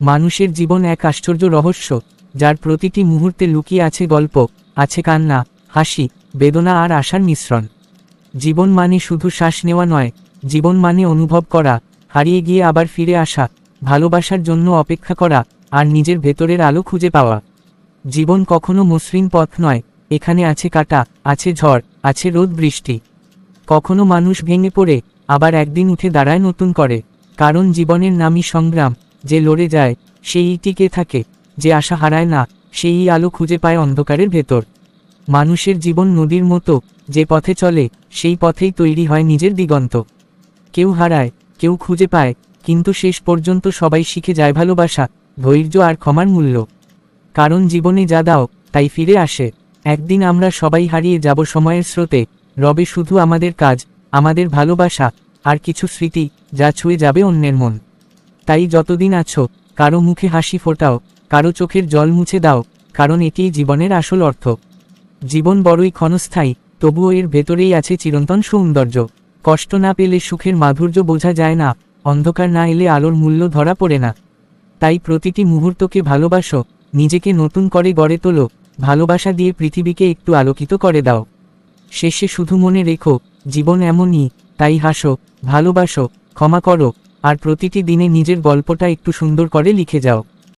মানুষের জীবন এক আশ্চর্য রহস্য, যার প্রতিটি মুহূর্তে লুকিয়ে আছে গল্প, আছে কান্না, হাসি, বেদনা আর আশার মিশ্রণ। জীবন মানে শুধু শ্বাস নেওয়া নয়, জীবন মানে অনুভব করা, হারিয়ে গিয়ে আবার ফিরে আসা, ভালোবাসার জন্য অপেক্ষা করা, আর নিজের ভেতরের আলো খুঁজে পাওয়া। জীবন কখনো মসৃণ পথ নয়, এখানে আছে কাটা, আছে ঝড়, আছে রোদ বৃষ্টি। কখনো মানুষ ভেঙে পড়ে, আবার একদিন উঠে দাঁড়ায় নতুন করে, কারণ জীবনের নামই সংগ্রাম। যে লড়ে যায়, সেই টিকে থাকে, যে আশা হারায় না, সেই আলো খুঁজে পায় অন্ধকারের ভেতর। মানুষের জীবন নদীর মতো, যে পথে চলে, সেই পথেই তৈরি হয় নিজের দিগন্ত। কেউ হারায়, কেউ খুঁজে পায়, কিন্তু শেষ পর্যন্ত সবাই শিখে যায় ভালোবাসা, ধৈর্য আর ক্ষমার মূল্য। কারণ জীবনে যা দাও, তাই ফিরে আসে। একদিন আমরা সবাই হারিয়ে যাব সময়ের স্রোতে, রবে শুধু আমাদের কাজ, আমাদের ভালোবাসা, আর কিছু স্মৃতি, যা ছুঁয়ে যাবে অন্যের মন। তাই যতদিন আছো, কারও মুখে হাসি ফোটাও, কারও চোখের জল মুছে দাও, কারণ এটিই জীবনের আসল অর্থ। জীবন বড়ই ক্ষণস্থায়ী, তবুও এর ভেতরেই আছে চিরন্তন সৌন্দর্য। কষ্ট না পেলে সুখের মাধুর্য বোঝা যায় না, অন্ধকার না এলে আলোর মূল্য ধরা পড়ে না। তাই প্রতিটি মুহূর্তকে ভালোবাসো, নিজেকে নতুন করে গড়ে তোলো, ভালোবাসা দিয়ে পৃথিবীকে একটু আলোকিত করে দাও। শেষে শুধু মনে রেখো, জীবন এমনই, তাই হাসো, ভালোবাসো, ক্ষমা করো আর প্রতিটি দিনে নিজের গল্পটা একটু সুন্দর করে লিখে যাও।